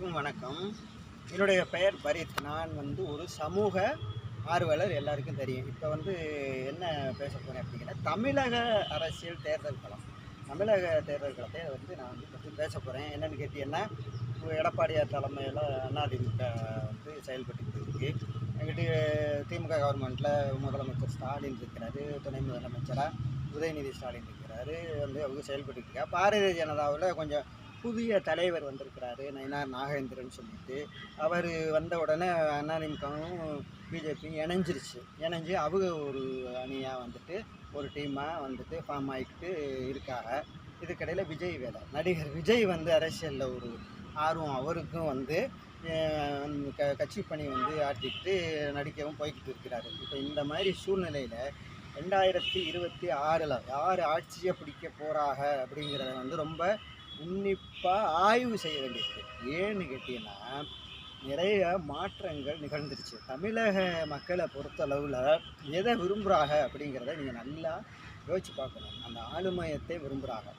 அனைவருக்கும் வணக்கம். என்னுடைய பெயர் பரித். நான் வந்து ஒரு சமூக ஆர்வலர் எல்லாருக்கும் தெரியும். இப்போ வந்து என்ன பேச போகிறேன் அப்படின்னா தமிழக அரசியல் தேர்தல் களம். தமிழக தேர்தல் களத்தை வந்து நான் வந்து பற்றி பேச போகிறேன் என்னென்னு கேட்டீங்கன்னா எடப்பாடியார் தலைமையில் அதிமுக வந்து செயல்பட்டு இருக்கு. எங்கிட்ட திமுக கவர்மெண்ட்டில் முதலமைச்சர் ஸ்டாலின் இருக்கிறாரு துணை முதலமைச்சராக உதயநிதி ஸ்டாலின் இருக்கிறாரு வந்து அவங்க செயல்பட்டு இருக்காங்க. பாரதிய ஜனதாவில் கொஞ்சம் புதிய தலைவர் வந்திருக்கிறாரு நயினார் நாகேந்திரன் சொல்லிட்டு. அவர் வந்த உடனே அதிமுகவும் பிஜேபியும் இணைஞ்சிருச்சு. இணைஞ்சு அவங்க ஒரு அணியாக வந்துட்டு ஒரு டீமாக வந்துட்டு ஃபார்ம் ஆகிட்டு இருக்காங்க. இதுக்கடையில் விஜய் வேலை. நடிகர் விஜய் வந்து அரசியலில் ஒரு ஆர்வம் அவருக்கும் வந்து க கட்சி பணி வந்து ஆட்டிக்கிட்டு நடிக்கவும் போய்கிட்டு இருக்கிறாரு. இப்போ இந்த மாதிரி சூழ்நிலையில் ரெண்டாயிரத்தி இருபத்தி ஆறில் யார் ஆட்சியை பிடிக்க போகிறாங்க அப்படிங்கிறத வந்து ரொம்ப உன்னிப்பாக ஆய்வு செய்ய வேண்டியிருக்கு. ஏன்னு கேட்டீங்கன்னா நிறைய மாற்றங்கள் நிகழ்ந்துருச்சு. தமிழக மக்களை பொறுத்தளவில் எதை விரும்புகிறாங்க அப்படிங்கிறத நீங்கள் நல்லா யோசிச்சு பார்க்கணும். அந்த ஆளுமையத்தை விரும்புகிறாங்க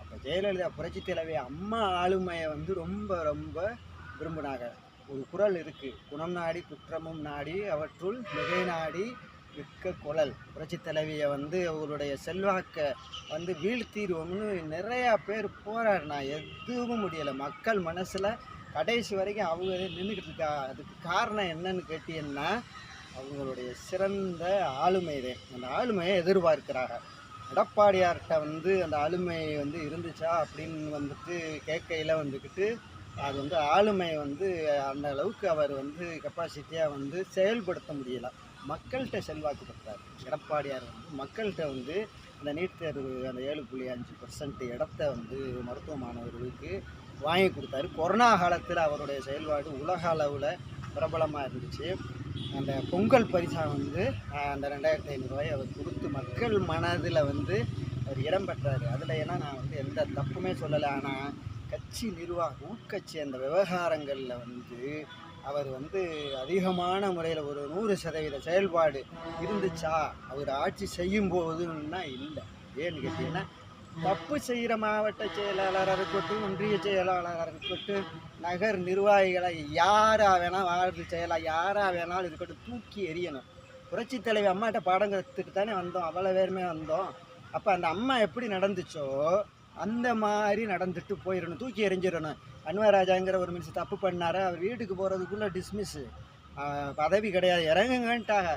அப்போ ஜெயலலிதா புரட்சி தலைவி அம்மா ஆளுமையை வந்து ரொம்ப ரொம்ப விரும்பினாங்க. ஒரு குறள் இருக்குது குணம் நாடி குற்றமும் நாடி அவற்றுள் மிகை நாடி மிக்க குழல். புரட்சி தலைவியை வந்து அவங்களுடைய செல்வாக்கை வந்து வீழ்த்திடுவோம்னு நிறையா பேர் போராடினா எதுவும் முடியலை. மக்கள் மனசில் கடைசி வரைக்கும் அவங்க நின்றுக்கிட்டு இருக்கா. அதுக்கு காரணம் என்னன்னு கேட்டீங்கன்னா அவங்களுடைய சிறந்த ஆளுமை அந்த ஆளுமையை எதிர்பார்க்கிறாங்க. எடப்பாடியார்கிட்ட வந்து அந்த ஆளுமை வந்து இருந்துச்சா அப்படின்னு வந்துட்டு கேட்கையில் வந்துக்கிட்டு அது வந்து ஆளுமை வந்து அந்த அளவுக்கு அவர் வந்து கெப்பாசிட்டியாக வந்து செயல்படுத்த முடியலை. மக்கள்கிட்ட செல்வாக்கு பெற்றார். எடப்பாடியார் வந்து மக்கள்கிட்ட வந்து அந்த நீட் தேர்வு அந்த ஏழு புள்ளி அஞ்சு பர்சன்ட் இடத்த வந்து மருத்துவ மாணவர்களுக்கு வாங்கி கொடுத்தாரு. கொரோனா காலத்தில் அவருடைய செயல்பாடு உலக அளவில் பிரபலமாக இருந்துச்சு. அந்த பொங்கல் பரிசாக வந்து அந்த ரெண்டாயிரத்தி ஐநூறுரூவாயை அவர் கொடுத்து மக்கள் மனதில் வந்து அவர் இடம் பெற்றார். அதில் ஏன்னா நான் வந்து எந்த தப்புமே சொல்லலை. ஆனால் கட்சி நிர்வாகம் உட்கட்சி அந்த விவகாரங்களில் வந்து அவர் வந்து அதிகமான முறையில் ஒரு நூறு சதவீத செயல்பாடு இருந்துச்சா? அவர் ஆட்சி செய்யும் போதுன்னா இல்லை. ஏன்னு கேட்டீங்கன்னா தப்பு செய்கிற மாவட்ட செயலாளராக இருக்கட்டும் ஒன்றிய செயலாளராக இருக்கட்டும் நகர் நிர்வாகிகளை யாராக வேணால் வார்டு செயலாக யாராக வேணாலும் இருக்கட்டும் தூக்கி எறியணும். புரட்சி தலைவி அம்மாட்ட பாடம் கற்றுட்டு தானே வந்தோம். அவ்வளோ பேருமே வந்தோம். அப்போ அந்த அம்மா எப்படி நடந்துச்சோ அந்த மாதிரி நடந்துட்டு போயிடணும். தூக்கி எறிஞ்சிடணும். அன்வராஜாங்கிற ஒரு மினிஸ்டர் தப்பு பண்ணாரு. அவர் வீட்டுக்கு போகிறதுக்குள்ளே டிஸ்மிஸ்ஸு பதவி கிடையாது. இறங்குங்கன்ட்டாங்க.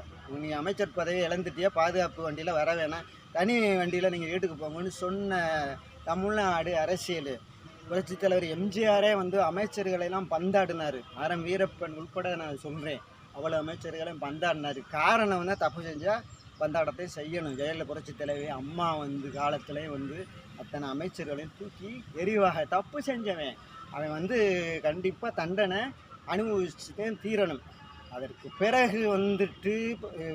நீ அமைச்சர் பதவி இழந்துட்டியா? பாதுகாப்பு வண்டியில் வர வேணாம். தனி வண்டியில் நீங்கள் வீட்டுக்கு போங்கன்னு சொன்ன தமிழ்நாடு அரசியல். புரட்சித் தலைவர் எம்ஜிஆரே வந்து அமைச்சர்களெல்லாம் பந்தாடினார். ஆரம் வீரப்பன் உட்பட நான் சொல்கிறேன் அவ்வளோ அமைச்சர்களையும் பந்தாடினார். காரணம் வந்து தப்பு செஞ்சால் பந்தாடத்தையும் செய்யணும். ஜெயலலிதா புரட்சி தலைவி அம்மா வந்து காலத்துலேயும் வந்து அத்தனை அமைச்சர்களையும் தூக்கி எரிவாக தப்பு செஞ்சவன். அவன் வந்து கண்டிப்பாக தண்டனை அனுபவிச்சுட்டே தீரணும். அதற்கு பிறகு வந்துட்டு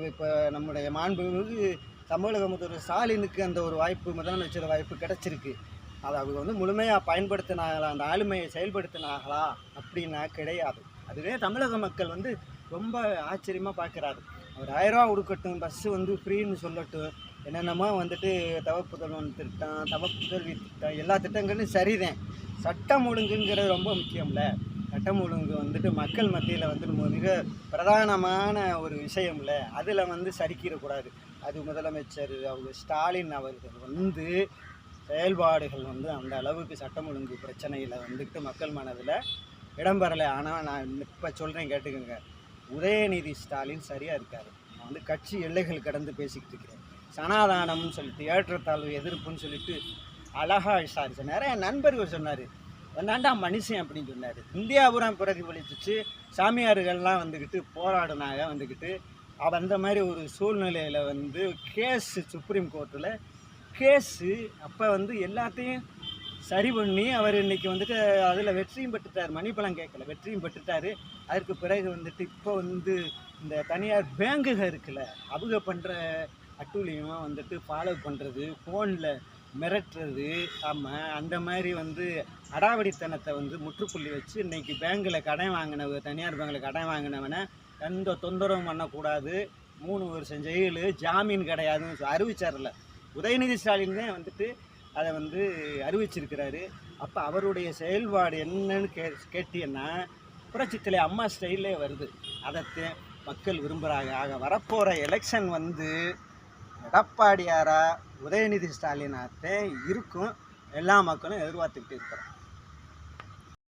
இப்போ நம்முடைய மாண்புமிகு தமிழக முதல்வர் ஸ்டாலினுக்கு அந்த ஒரு வாய்ப்பு முதலமைச்சர் வாய்ப்பு கிடச்சிருக்கு. அதை அவங்க வந்து முழுமையாக பயன்படுத்தினாங்களா அந்த ஆளுமையை செயல்படுத்தினாங்களா அப்படின்னா கிடையாது. அதுவே தமிழக மக்கள் வந்து ரொம்ப ஆச்சரியமாக பார்க்குறாரு அவர் ஆயிரரூவா கொடுக்கட்டும் பஸ்ஸு வந்து ஃப்ரீன்னு சொல்லட்டும் என்னென்னமோ வந்துட்டு தவப்புதல்வன் திட்டம் தவப்புதல்வி திட்டம் எல்லா திட்டங்களும் சரிதான். சட்டம் ஒழுங்குங்கிறது ரொம்ப முக்கியம்ல. சட்டம் ஒழுங்கு வந்துட்டு மக்கள் மத்தியில் வந்துட்டு மிக பிரதானமான ஒரு விஷயம்ல. அதில் வந்து சரிக்கிடக்கூடாது அது முதலமைச்சர் அவங்க ஸ்டாலின் அவர்கள் வந்து செயல்பாடுகள் வந்து அந்த அளவுக்கு சட்டம் ஒழுங்கு பிரச்சனையில் வந்துட்டு மக்கள் மனதில் இடம்பெறலை ஆனால் நான் இப்போ சொல்கிறேன் கேட்டுக்கோங்க. உதயநிதி ஸ்டாலின் சரியாக இருக்கார். நான் வந்து கட்சி எல்லைகள் கடந்து பேசிக்கிட்டு இருக்கிறேன். சனாதானம்னு சொல்லிட்டு ஏற்றத்தாழ்வு எதிர்ப்புன்னு சொல்லிட்டு அழகா விசாரிச்சு நிறைய நண்பர்கள் சொன்னார். என்னண்டா மனுஷன் அப்படின்னு சொன்னார். இந்தியாபுரம் பிரதிபலிச்சிச்சு. சாமியார்கள்லாம் வந்துக்கிட்டு போராடினாங்க வந்துக்கிட்டு அந்த மாதிரி ஒரு சூழ்நிலையில் வந்து கேஸு சுப்ரீம் கோர்ட்டில். கேஸு அப்போ வந்து எல்லாத்தையும் சரி பண்ணி அவர் இன்னைக்கு வந்துட்டு அதில் வெற்றியும் பெற்றுட்டார். மணிப்பழம் கேட்கல. வெற்றியும் பெற்றுட்டார். அதற்கு பிறகு வந்துட்டு இப்போ வந்து இந்த தனியார் பேங்குகள் இருக்குல்ல அவங்க பண்ணுற அட்டூழியமாக வந்துட்டு ஃபாலோ பண்ணுறது ஃபோனில் மிரட்டுறது ஆமாம் அந்த மாதிரி வந்து அடாவடித்தனத்தை வந்து முற்றுப்புள்ளி வச்சு இன்றைக்கி பேங்கில் கடன் வாங்கினவ தனியார் பேங்கில் கடன் வாங்கினவனை எந்த தொந்தரவும் பண்ணக்கூடாது. மூணு வருஷம் ஜெயில் ஜாமீன் கிடையாதுன்னு அறிவிச்சார்ல. உதயநிதி ஸ்டாலின் தான் வந்துட்டு அதை வந்து அறிவிச்சிருக்கிறாரு. அப்போ அவருடைய செயல்பாடு என்னன்னு கே கேட்டீங்கன்னா புரட்சித்தலை அம்மா ஸ்டைல்லே வருது. அதை மக்கள் விரும்புகிறாங்க ஆக வரப்போகிற எலெக்ஷன் வந்து எடப்பாடியாரா உதயநிதி ஸ்டாலினாத்தே இருக்கும். எல்லா மக்களும் எதிர்பார்த்துக்கிட்டு இருக்கிறோம்.